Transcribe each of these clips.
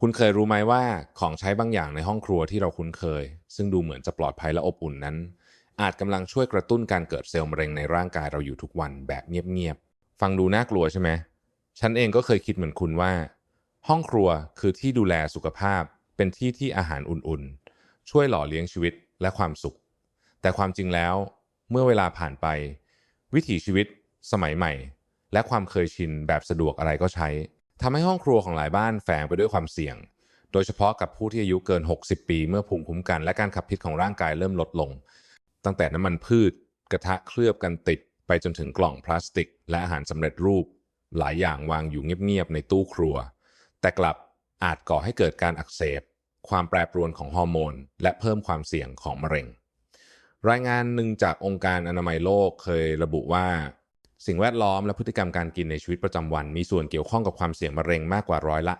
คุณเคยรู้ไหมว่าของใช้บางอย่างในห้องครัวที่เราคุ้นเคย ซึ่งดูเหมือนจะปลอดภัยและอบอุ่นนั้น อาจกำลังช่วยกระตุ้นการเกิดเซลล์มะเร็งในร่างกายเราอยู่ทุกวันแบบเงียบๆฟังดูน่ากลัวใช่ไหมฉันเองก็เคยคิดเหมือนคุณว่า ห้องครัวคือที่ดูแลสุขภาพ เป็นที่ที่อาหารอุ่นๆ ช่วยหล่อเลี้ยงชีวิตและความสุข แต่ความจริงแล้ว เมื่อเวลาผ่านไป วิถีชีวิต สมัยใหม่ และความเคยชินแบบสะดวกอะไรก็ใช้ ทำให้ห้องครัวของหลายบ้านแฝงไปด้วยความเสี่ยง โดยเฉพาะกับผู้ที่อายุเกิน 60 ปี เมื่อภูมิคุ้มกันและการขับพิษของร่างกายเริ่มลดลง ตั้งแต่น้ำมันพืช กระทะเคลือบกันติด ไปจนถึงกล่องพลาสติก และอาหารสำเร็จรูป หลายอย่างวางอยู่เงียบๆในตู้ครัว แต่กลับอาจก่อให้เกิดการอักเสบ ความแปรปรวนของฮอร์โมน และเพิ่มความเสี่ยงของมะเร็ง รายงานหนึ่งจากองค์การอนามัยโลกเคยระบุว่า สิ่งแวดล้อมและพฤติกรรมการกินในชีวิตประจำวัน มีส่วนเกี่ยวข้องกับความเสี่ยงมะเร็งมากกว่าร้อยละ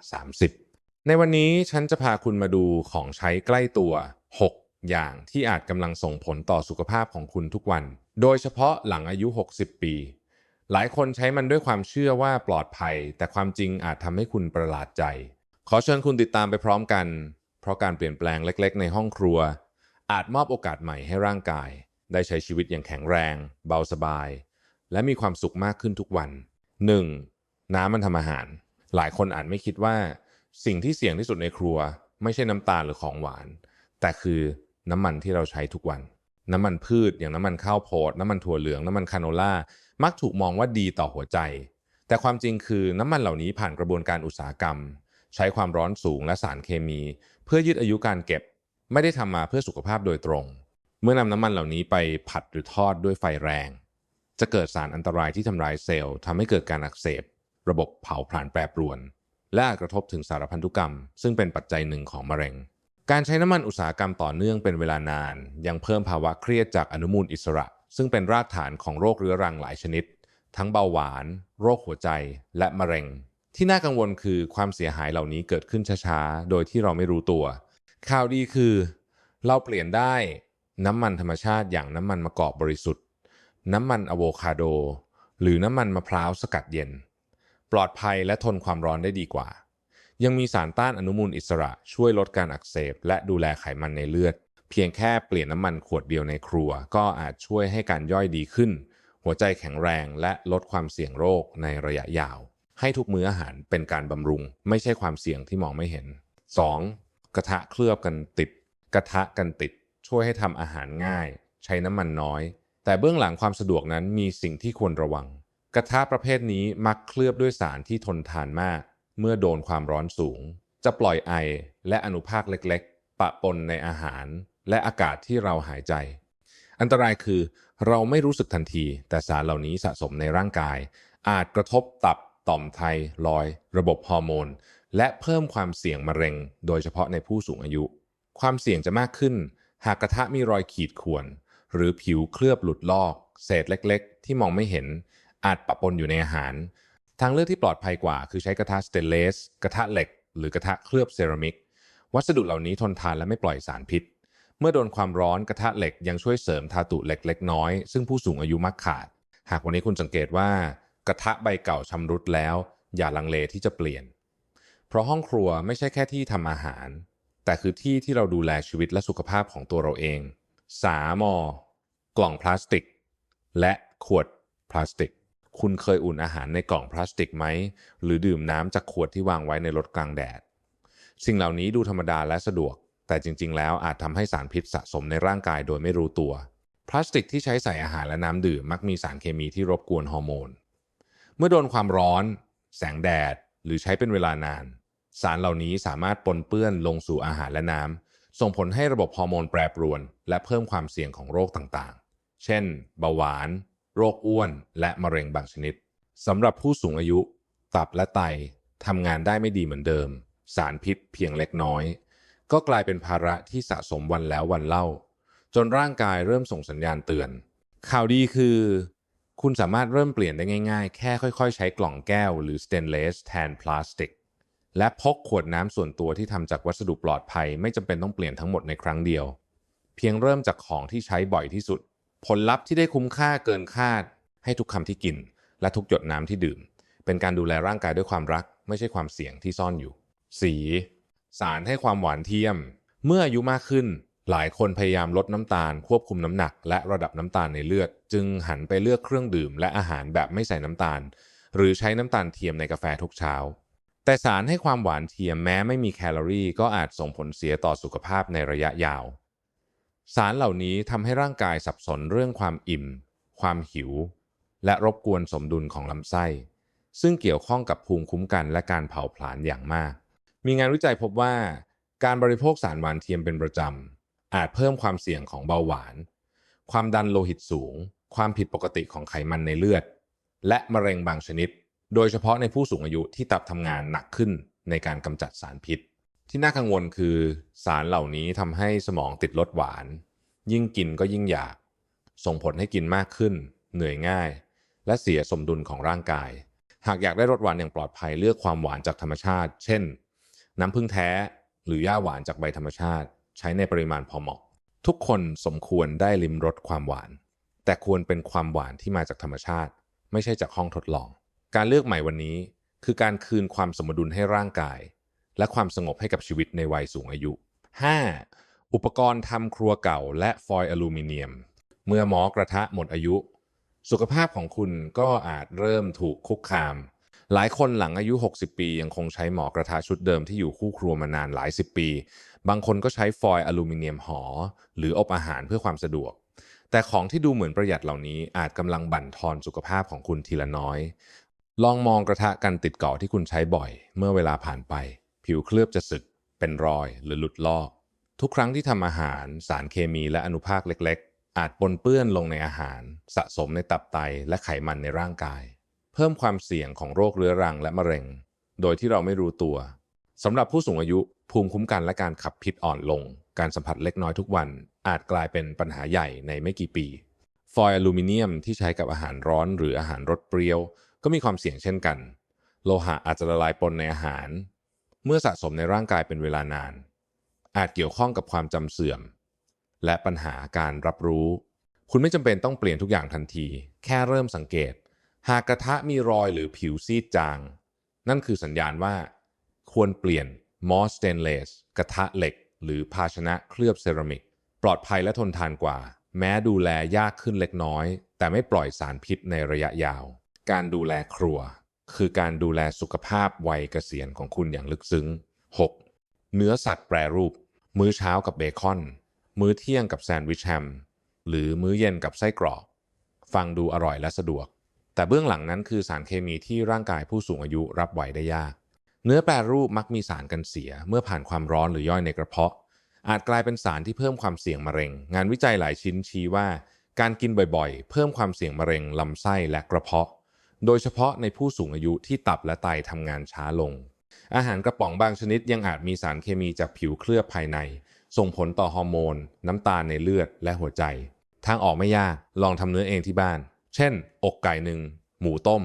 30 ในวันนี้ฉันจะพาคุณมาดูของใช้ใกล้ตัว 6 อย่างที่อาจกำลังส่งผลต่อสุขภาพของคุณทุกวัน โดยเฉพาะหลังอายุ 60 ปี หลายคนใช้มันด้วยความเชื่อว่าปลอดภัย แต่ความจริงอาจทำให้คุณประหลาดใจ ขอเชิญคุณติดตามไปพร้อมกัน เพราะการเปลี่ยนแปลงเล็ก ๆ ในห้องครัว อาจมอบโอกาสใหม่ให้ร่างกาย ได้ใช้ชีวิตอย่างแข็งแรง เบาสบาย และมีความสุขมากขึ้นทุกวัน 1. น้ำมันทำอาหาร หลายคนอาจไม่คิดว่า สิ่งที่เสี่ยงที่สุดในครัว ไม่ใช่น้ำตาลหรือของหวาน แต่คือน้ำมันที่เราใช้ทุกวัน น้ำมันพืชอย่างน้ำมันข้าวโพดน้ำมันถั่วเหลืองน้ำมันคาโนล่ามักถูกมองว่าดีต่อหัวใจ แต่ความจริงคือน้ำมันเหล่านี้ผ่านกระบวนการอุตสาหกรรม ใช้ความร้อนสูงและสารเคมี เพื่อยืดอายุการเก็บ ไม่ได้ทำมาเพื่อสุขภาพโดยตรง เมื่อนำน้ำมันเหล่านี้ไปผัดหรือทอดด้วยไฟแรง จะเกิดสารอันตรายที่ทำลายเซลล์ทำให้เกิดการอักเสบ ระบบเผาผลาญแปรปรวน และอาจกระทบถึงสารพันธุกรรม ซึ่งเป็นปัจจัยหนึ่งของมะเร็ง การใช้น้ำมันอุตสาหกรรมต่อเนื่องเป็นเวลานาน ยังเพิ่มภาวะเครียดจากอนุมูลอิสระ ซึ่งเป็นรากฐานของโรคเรื้อรังหลายชนิด ทั้งเบาหวาน โรคหัวใจ และมะเร็ง ที่น่ากังวลคือความเสียหายเหล่านี้เกิดขึ้นช้าๆ โดยที่เราไม่รู้ตัว ข่าวดีคือ เราเปลี่ยนได้น้ำมันธรรมชาติอย่างน้ำมันมะกอกบริสุทธิ์ น้ำมันอะโวคาโด หรือน้ำมันมะพร้าวสกัดเย็น ปลอดภัยและทนความร้อนได้ดีกว่า ยังมีสารต้านอนุมูลอิสระช่วยลดการอักเสบ และดูแลไขมันในเลือด เพียงแค่เปลี่ยนน้ำมันขวดเดียวในครัว ก็อาจช่วยให้การย่อยดีขึ้น หัวใจแข็งแรงและลดความเสี่ยงโรคในระยะยาว ให้ทุกมื้ออาหารเป็นการบำรุง ไม่ใช่ความเสี่ยงที่มองไม่เห็น 2. กระทะเคลือบกันติด กระทะกันติด ช่วยให้ทำอาหารง่าย ใช้น้ำมันน้อย แต่เบื้องหลังความสะดวกนั้นมีสิ่งที่ควรระวัง กระทะประเภทนี้มักเคลือบด้วยสารที่ทนทานมาก เมื่อโดนความร้อนสูง จะปล่อยไอและอนุภาคเล็กๆ ปะปนในอาหาร และอากาศที่เราหายใจ อันตรายคือเราไม่รู้สึกทันที แต่สารเหล่านี้สะสมในร่างกาย อาจกระทบตับต่อมไทรอย ระบบฮอร์โมน และเพิ่มความเสี่ยงมะเร็ง โดยเฉพาะในผู้สูงอายุ ความเสี่ยงจะมากขึ้น หากกระทะมีรอยขีดข่วน หรือผิวเคลือบหลุดลอก เศษเล็กๆ ที่มองไม่เห็นอาจปะปนอยู่ในอาหาร ทางเลือกที่ปลอดภัยกว่า คือใช้กระทะสเตนเลส กระทะเหล็ก หรือกระทะเคลือบเซรามิก วัสดุเหล่านี้ทนทานและไม่ปล่อยสารพิษ เมื่อโดนความร้อนกระทะเหล็กยังช่วยเสริมธาตุเหล็กเล็กน้อย ซึ่งผู้สูงอายุมักขาด หากวันนี้คุณสังเกตว่า กระทะใบเก่าชำรุดแล้ว อย่าลังเลที่จะเปลี่ยน เพราะห้องครัวไม่ใช่แค่ที่ทำอาหาร แต่คือที่ที่เราดูแลชีวิตและสุขภาพของตัวเราเอง สามอกล่องพลาสติก และขวดพลาสติก คุณเคยอุ่นอาหารในกล่องพลาสติกไหม หรือดื่มน้ำจากขวดที่วางไว้ในรถกลางแดด สิ่งเหล่านี้ดูธรรมดาและสะดวก แต่จริง ๆ แล้วอาจทำให้สารพิษสะสมในร่างกายโดยไม่รู้ตัว พลาสติกที่ใช้ใส่อาหารและน้ำดื่มมักมีสารเคมีที่รบกวนฮอร์โมน เมื่อโดนความร้อน แสงแดด หรือใช้เป็นเวลานาน สารเหล่านี้สามารถปนเปื้อนลงสู่อาหารและน้ำ ส่งผลให้ระบบฮอร์โมนแปรปรวน และเพิ่มความเสี่ยงของโรคต่างๆ เช่น เบาหวาน โรคอ้วน และมะเร็งบางชนิดสำหรับผู้สูงอายุ ตับและไตทำงานได้ไม่ดีเหมือนเดิม สารพิษเพียงเล็กน้อย ก็กลายเป็นภาระที่สะสมวันแล้ววันเล่า จนร่างกายเริ่มส่งสัญญาณเตือน ข่าวดีคือ คุณสามารถเริ่มเปลี่ยนได้ง่ายๆ แค่ค่อยๆ ใช้กล่องแก้วหรือสเตนเลสแทนพลาสติก และพกขวดน้ำส่วนตัวที่ทำจากวัสดุปลอดภัย ไม่จำเป็นต้องเปลี่ยนทั้งหมดในครั้งเดียว เพียงเริ่มจากของที่ใช้บ่อยที่สุด ผลลัพธ์ที่ได้คุ้มค่าเกินคาด ให้ทุกคำที่กิน และทุกหยดน้ำที่ดื่ม เป็นการดูแลร่างกายด้วยความรัก ไม่ใช่ความเสี่ยงที่ซ่อนอยู่ สี สารให้ความหวานเทียม เมื่ออายุมากขึ้น หลายคนพยายามลดน้ำตาล ควบคุมน้ำหนัก และระดับน้ำตาลในเลือด จึงหันไปเลือกเครื่องดื่ม และอาหารแบบไม่ใส่น้ำตาล หรือใช้น้ำตาลเทียมในกาแฟทุกเช้า แต่สารให้ความหวานเทียมแม้ไม่มีแคลอรี่ก็อาจส่งผลเสียต่อสุขภาพในระยะยาว สารเหล่านี้ทำให้ร่างกายสับสนเรื่องความอิ่ม ความหิว และรบกวนสมดุลของลำไส้ ซึ่งเกี่ยวข้องกับภูมิคุ้มกันและการเผาผลาญอย่างมาก มีงานวิจัยพบว่า การบริโภคสารหวานเทียมเป็นประจำอาจเพิ่มความเสี่ยงของเบาหวาน ความดันโลหิตสูง ความผิดปกติของไขมันในเลือด และมะเร็งบางชนิด โดยเฉพาะในผู้สูงอายุที่ตับทำงานหนักขึ้นในการกำจัดสารพิษ ที่น่ากังวลคือสารเหล่านี้ทำให้สมองติดรสหวาน ยิ่งกินก็ยิ่งอยาก ส่งผลให้กินมากขึ้น เหนื่อยง่าย และเสียสมดุลของร่างกาย หากอยากได้รสหวานอย่างปลอดภัยเลือกความหวานจากธรรมชาติ เช่น น้ำผึ้งแท้หรือย่าหวานจากใบธรรมชาติ ใช้ในปริมาณพอเหมาะ ทุกคนสมควรได้ลิมรสความหวาน แต่ควรเป็นความหวานที่มาจากธรรมชาติ ไม่ใช่จากห้องทดลอง การเลือกใหม่วันนี้คือการคืนความสมดุลให้ร่างกาย และความสงบให้กับชีวิตในวัยสูงอายุ 5. อุปกรณ์ทำครัวเก่า และฟอยล์อลูมิเนียม เมื่อหมอกระทะหมดอายุ สุขภาพของคุณก็อาจเริ่มถูกคุกคาม หลายคนหลังอายุ 60 ปียังคงใช้หมอกระทะชุดเดิมที่อยู่คู่ครัวมานานหลายสิบปี บางคนก็ใช้ฟอยล์อลูมิเนียมห่อหรืออบอาหารเพื่อความสะดวกแต่ของที่ดูเหมือนประหยัดเหล่านี้อาจกำลังบั่นทอนสุขภาพของคุณทีละน้อย ลองมองกระทะกันติดเก่าที่คุณใช้บ่อย เมื่อเวลาผ่านไป ผิวเคลือบจะสึก เป็นรอยหรือหลุดลอก ทุกครั้งที่ทำอาหาร สารเคมีและอนุภาคเล็ก ๆ อาจปนเปื้อนลงในอาหาร สะสมในตับไตและไขมันในร่างกาย เพิ่มความเสี่ยงของโรคเรื้อรังและมะเร็ง โดยที่เราไม่รู้ตัวสำหรับผู้สูงอายุภูมิคุ้มกันและการขับพิษอ่อนลง การสัมผัสเล็กน้อยทุกวัน อาจกลายเป็นปัญหาใหญ่ในไม่กี่ปี ฟอยล์อลูมิเนียมที่ใช้กับอาหารร้อนหรืออาหารรสเปรี้ยว ก็มีความเสี่ยงเช่นกัน โลหะอาจจะละลายปนในอาหาร เมื่อสะสมในร่างกายเป็นเวลานาน อาจเกี่ยวข้องกับความจำเสื่อม และปัญหาการรับรู้ คุณไม่จำเป็นต้องเปลี่ยนทุกอย่างทันที แค่เริ่มสังเกต หากกระทะมีรอยหรือผิวซีดจาง นั่นคือสัญญาณว่า ควรเปลี่ยนมอสสเตนเลสกระทะเหล็ก หรือภาชนะเคลือบเซรามิก ปลอดภัยและทนทานกว่า แม้ดูแลยากขึ้นเล็กน้อย แต่ไม่ปล่อยสารพิษในระยะยาว การดูแลครัว คือการดูแลสุขภาพวัยเกษียณของคุณอย่างลึกซึ้ง 6. เนื้อสัตว์แปรรูป มื้อเช้ากับเบคอน มื้อเที่ยงกับแซนด์วิชแฮม หรือมื้อเย็นกับไส้กรอก ฟังดูอร่อยและสะดวก แต่เบื้องหลังนั้นคือสารเคมีที่ร่างกายผู้สูงอายุรับไหวได้ยาก เนื้อแปรรูปมักมีสารกันเสียเมื่อผ่านความร้อนหรือย่อยในกระเพาะ อาจกลายเป็นสารที่เพิ่มความเสี่ยงมะเร็ง งานวิจัยหลายชิ้นชี้ว่าการกินบ่อยๆ เพิ่มความเสี่ยงมะเร็งลำไส้และกระเพาะ โดยเฉพาะในผู้สูงอายุที่ตับและไตทำงานช้าลง อาหารกระป๋องบางชนิดยังอาจมีสารเคมีจากผิวเคลือบภายใน ส่งผลต่อฮอร์โมน น้ำตาลในเลือดและหัวใจ ทางออกไม่ยาก ลองทำเนื้อเองที่บ้าน เช่น อกไก่หนึ่ง หมูต้ม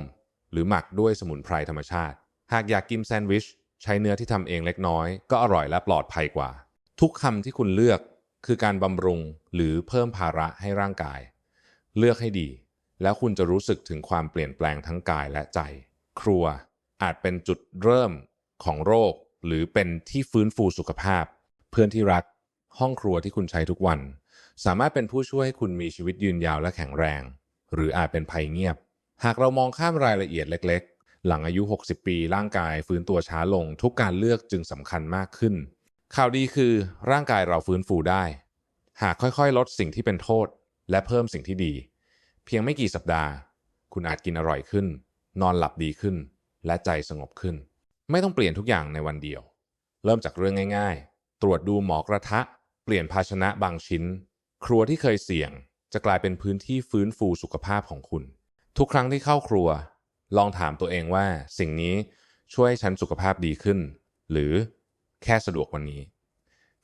หรือหมักด้วยสมุนไพรธรรมชาติ หากอยากกินแซนด์วิช ใช้เนื้อที่ทำเองเล็กน้อย ก็อร่อยและปลอดภัยกว่า ทุกคำที่คุณเลือกคือการบำรุงหรือเพิ่มภาระให้ร่างกาย เลือกให้ดี แล้วคุณจะรู้สึกถึงความเปลี่ยนแปลงทั้งกายและใจ ครัวอาจเป็นจุดเริ่มของโรค หรือเป็นที่ฟื้นฟูสุขภาพ เพื่อนที่รัก ห้องครัวที่คุณใช้ทุกวัน สามารถเป็นผู้ช่วยให้คุณมีชีวิตยืนยาวและแข็งแรง หรืออาจเป็นภัยเงียบ หากเรามองข้ามรายละเอียดเล็ก ๆ หลังอายุ 60 ปีร่างกายฟื้นตัวช้าลง ทุกการเลือกจึงสำคัญมากขึ้น ข่าวดีคือร่างกายเราฟื้นฟูได้ หากค่อยๆ ลดสิ่งที่เป็นโทษ และเพิ่มสิ่งที่ดี เพียงไม่กี่สัปดาห์ คุณอาจกินอร่อยขึ้น นอนหลับดีขึ้น และใจสงบขึ้น ไม่ต้องเปลี่ยนทุกอย่างในวันเดียว เริ่มจากเรื่องง่ายๆ ตรวจดูหมอกระทะ เปลี่ยนภาชนะบางชิ้น ครัวที่เคยเสี่ยง จะกลายเป็นพื้นที่ฟื้นฟูสุขภาพของคุณ ทุกครั้งที่เข้าครัว ลองถามตัวเองว่าสิ่งนี้ช่วยให้ฉันสุขภาพดีขึ้น หรือแค่สะดวกวันนี้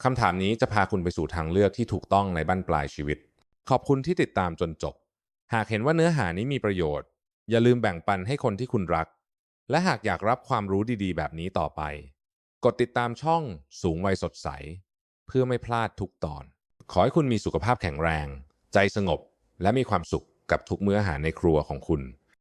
คำถามนี้จะพาคุณไปสู่ทางเลือกที่ถูกต้องในบั้นปลายชีวิต ขอบคุณที่ติดตามจนจบ หากเห็นว่าเนื้อหานี้มีประโยชน์ อย่าลืมแบ่งปันให้คนที่คุณรัก และหากอยากรับความรู้ดีๆ แบบนี้ต่อไป กดติดตามช่องสูงวัยสดใส เพื่อไม่พลาดทุกตอน ขอให้คุณมีสุขภาพแข็งแรง ใจสงบ และมีความสุขกับทุกมื้ออาหารในครัวของคุณ